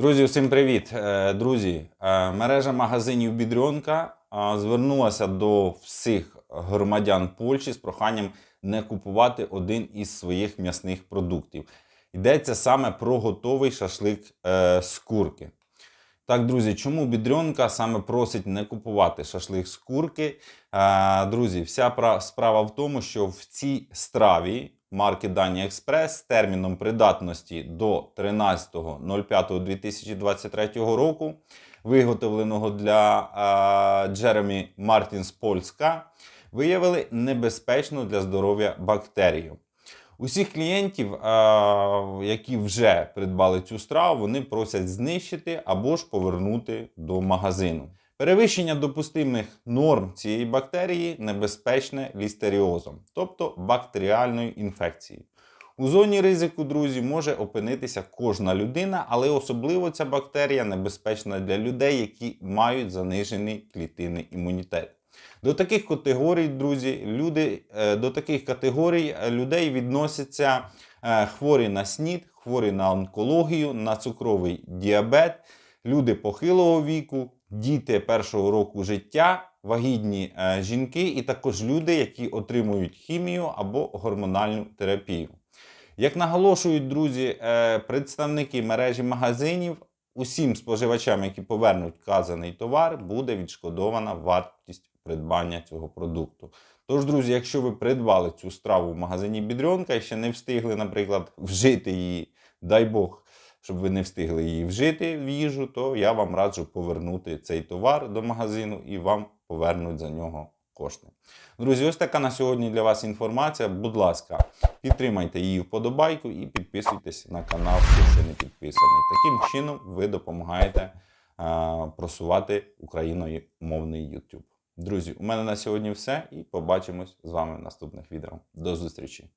Друзі, всім привіт! Е, Друзі, е, мережа магазинів Бідрьонка е, звернулася до всіх громадян Польщі з проханням не купувати один із своїх м'ясних продуктів. Йдеться саме про готовий шашлик з курки. Так, друзі, чому Бідрьонка саме просить не купувати шашлик з курки? Друзі, вся справа в тому, що в цій страві марки Дані Експрес з терміном придатності до 13.05.2023 року, виготовленого для Джеремі Мартінс Польська, виявили небезпечну для здоров'я бактерію. Усіх клієнтів, які вже придбали цю страву, вони просять знищити або ж повернути до магазину. Перевищення допустимих норм цієї бактерії небезпечне лістеріозом, тобто бактеріальною інфекцією. У зоні ризику, друзі, може опинитися кожна людина, але особливо ця бактерія небезпечна для людей, які мають занижений клітинний імунітет. До таких категорій, друзі, люди, е, до таких категорій е, людей відносяться е, хворі на СНІД, хворі на онкологію, на цукровий діабет, люди похилого віку, діти першого року життя, вагітні е, жінки і також люди, які отримують хімію або гормональну терапію. Як наголошують друзі, е, представники мережі магазинів, усім споживачам, які повернуть вказаний товар, буде відшкодована вартість придбання цього продукту. Тож, друзі, якщо ви придбали цю страву в магазині Бідрьонка і ще не встигли, наприклад, вжити її, дай Бог, щоб ви не встигли її вжити в їжу, то я вам раджу повернути цей товар до магазину і вам повернуть за нього кошти. Друзі, ось така на сьогодні для вас інформація. Будь ласка, підтримайте її вподобайку і підписуйтесь на канал, якщо не підписаний. Таким чином ви допомагаєте е, просувати україномовний YouTube. Друзі, у мене на сьогодні все і побачимось з вами в наступних відео. До зустрічі!